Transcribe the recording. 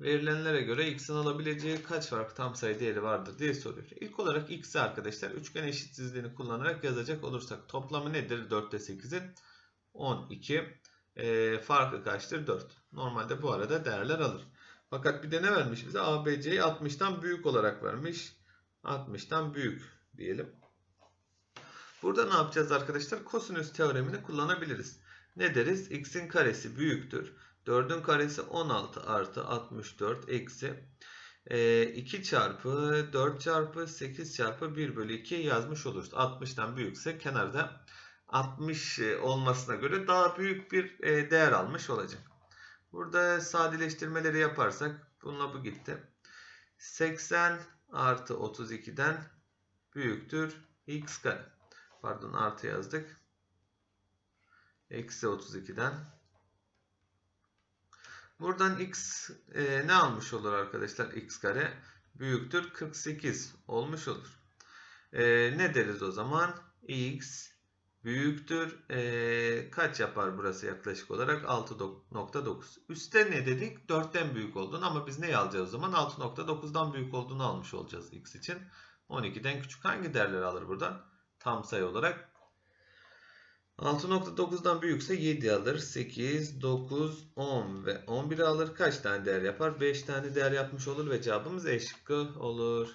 Verilenlere göre x'in alabileceği kaç farklı tam sayı değeri vardır diye soruyor. İlk olarak x'i arkadaşlar üçgen eşitsizliğini kullanarak yazacak olursak toplamı nedir 4 ile 8'in? 12. Ee, farkı kaçtır? 4. Normalde bu arada değerler alır. Fakat bir de ne vermiş bize? ABC'yi 60'tan büyük olarak vermiş. 60'tan büyük diyelim. Burada ne yapacağız arkadaşlar? Kosinüs teoremini kullanabiliriz. Ne deriz? x'in karesi büyüktür. 4'ün karesi 16 artı 64 eksi e, 2 çarpı 4 çarpı 8 çarpı 1 bölü 2 yazmış oluruz. 60'tan büyükse kenarda 60 olmasına göre daha büyük bir e, değer almış olacak. Burada sadeleştirmeleri yaparsak bununla bu gitti. 80 artı 32'den büyüktür x kare. Pardon artı yazdık. Eksi 32'den. Buradan x e, ne almış olur arkadaşlar? x kare büyüktür 48 olmuş olur. E, ne deriz o zaman? x büyüktür. E, kaç yapar burası yaklaşık olarak? 6.9. Üste ne dedik? 4'ten büyük olduğunu ama biz neyi alacağız o zaman? 6.9'dan büyük olduğunu almış olacağız x için. 12'den küçük hangi değerleri alır buradan? Tam sayı olarak 6.9'dan büyükse 7 alır. 8, 9, 10 ve 11 alır. Kaç tane değer yapar? 5 tane değer yapmış olur ve cevabımız E şıkkı olur.